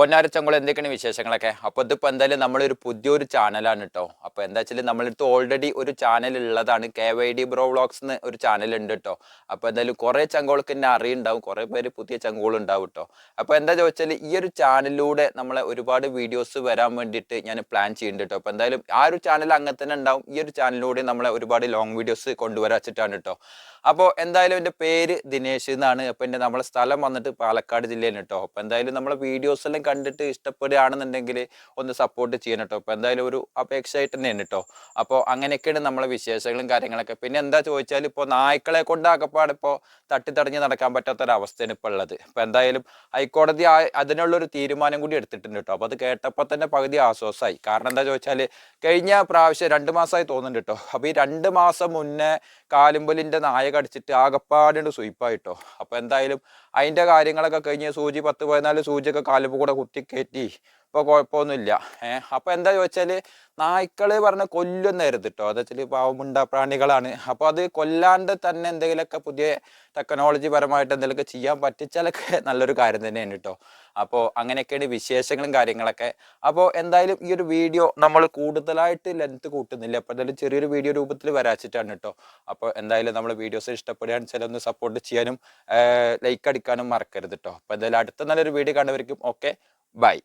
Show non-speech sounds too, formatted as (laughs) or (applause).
പൊന്നാരച്ചങ്കുളം എന്തൊക്കെയാണ് വിശേഷങ്ങളൊക്കെ? അപ്പോൾ ഇതിപ്പോൾ എന്തായാലും നമ്മളൊരു പുതിയൊരു ചാനലാണ് കേട്ടോ അപ്പോൾ എന്താ വെച്ചാൽ നമ്മളടുത്ത് ഓൾറെഡി ഒരു ചാനൽ ഉള്ളതാണ് K Y D bro vlogs എന്ന് ഒരു ചാനൽ ഉണ്ട് കേട്ടോ അപ്പോൾ എന്തായാലും കുറേ ചങ്കോൾക്ക് എന്നെ അറിയുണ്ടാവും. കുറേ പേര് പുതിയ ചങ്കോളുണ്ടാവും കേട്ടോ അപ്പോൾ എന്താ ചോദിച്ചാൽ ഈ ഒരു ചാനലിലൂടെ നമ്മളെ ഒരുപാട് വീഡിയോസ് വരാൻ വേണ്ടിയിട്ട് ഞാൻ പ്ലാൻ ചെയ്യുന്നുണ്ട് കേട്ടോ അപ്പോൾ എന്തായാലും ആ ഒരു ചാനൽ അങ്ങനെ തന്നെ ഉണ്ടാവും. ഈ ഒരു ചാനലിലൂടെ നമ്മളെ ഒരുപാട് ലോങ് വീഡിയോസ് കൊണ്ടുവരാൻ വെച്ചിട്ടാണ് കേട്ടോ അപ്പോൾ എന്തായാലും എന്റെ പേര് ദിനേശ് എന്നാണ്. അപ്പോൾ എന്റെ നമ്മളെ സ്ഥലം വന്നിട്ട് പാലക്കാട് ജില്ലയിൽ കേട്ടോ അപ്പോൾ എന്തായാലും നമ്മളെ വീഡിയോസ് എല്ലാം കണ്ടിട്ട് ഇഷ്ടപ്പെടുകയാണെന്നുണ്ടെങ്കിൽ ഒന്ന് സപ്പോർട്ട് ചെയ്യണം കേട്ടോ അപ്പോൾ എന്തായാലും ഒരു അപേക്ഷയായിട്ട് തന്നെയാണ് കേട്ടോ അപ്പോൾ അങ്ങനെയൊക്കെയാണ് നമ്മളെ വിശേഷങ്ങളും കാര്യങ്ങളൊക്കെ. പിന്നെ എന്താ ചോദിച്ചാൽ ഇപ്പോൾ നായ്ക്കളെ കൊണ്ട് ആകപ്പാട് ഇപ്പോൾ തട്ടിത്തടഞ്ഞ് നടക്കാൻ പറ്റാത്തൊരവസ്ഥയാണ് ഇപ്പോൾ ഉള്ളത്. ഇപ്പോൾ എന്തായാലും ഹൈക്കോടതി അതിനുള്ളൊരു തീരുമാനം കൂടി എടുത്തിട്ടുണ്ട് കേട്ടോ അപ്പോൾ അത് കേട്ടപ്പോൾ തന്നെ പകുതി ആശ്വാസമായി കാരണം എന്താ ചോദിച്ചാൽ കഴിഞ്ഞ പ്രാവശ്യം രണ്ട് മാസമായി തോന്നുന്നുണ്ട് കേട്ടോ അപ്പോൾ ഈ രണ്ട് മാസം മുന്നേ കാലുമ്പലിന്റെ നായ കടിച്ചിട്ട് ആകപ്പാടുണ്ട് സുയിപ്പായിട്ടോ അപ്പോൾ എന്തായാലും അതിന്റെ കാര്യങ്ങളൊക്കെ കഴിഞ്ഞ് സൂചി പത്ത് പതിനാല് സൂചിയൊക്കെ കാലിപ്പ് കൂടെ കുത്തി കയറ്റി. ഇപ്പോൾ കുഴപ്പമൊന്നുമില്ല ഏഹ് അപ്പോൾ എന്താ ചോദിച്ചാൽ നായ്ക്കൾ പറഞ്ഞ കൊല്ലുന്നായിരുന്നു കേട്ടോ അത് വെച്ചാൽ പാവമുണ്ട പ്രാണികളാണ്. അപ്പോൾ അത് കൊല്ലാണ്ട് തന്നെ എന്തെങ്കിലുമൊക്കെ പുതിയ ടെക്നോളജി പരമായിട്ട് എന്തെങ്കിലുമൊക്കെ ചെയ്യാൻ പറ്റിച്ചാലൊക്കെ (laughs) നല്ലൊരു കാര്യം തന്നെയാണ് കേട്ടോ അപ്പോൾ അങ്ങനെയൊക്കെയാണ് വിശേഷങ്ങളും കാര്യങ്ങളൊക്കെ. അപ്പോൾ എന്തായാലും ഈ ഒരു വീഡിയോ നമ്മൾ കൂടുതലായിട്ട് ലെങ്ത് കൂട്ടുന്നില്ല. അപ്പോൾ എന്തായാലും ചെറിയൊരു വീഡിയോ രൂപത്തിൽ വരാച്ചിട്ടാണ് കേട്ടോ അപ്പോൾ എന്തായാലും നമ്മൾ വീഡിയോസ് ഇഷ്ടപ്പെടുകയാണ്. ചില ഒന്ന് സപ്പോർട്ട് ചെയ്യാനും ലൈക്ക് അടിക്കാനും മറക്കരുത് കേട്ടോ അപ്പോൾ എന്തായാലും അടുത്ത നല്ലൊരു വീഡിയോ കണ്ടവർക്കും ഓക്കെ ബൈ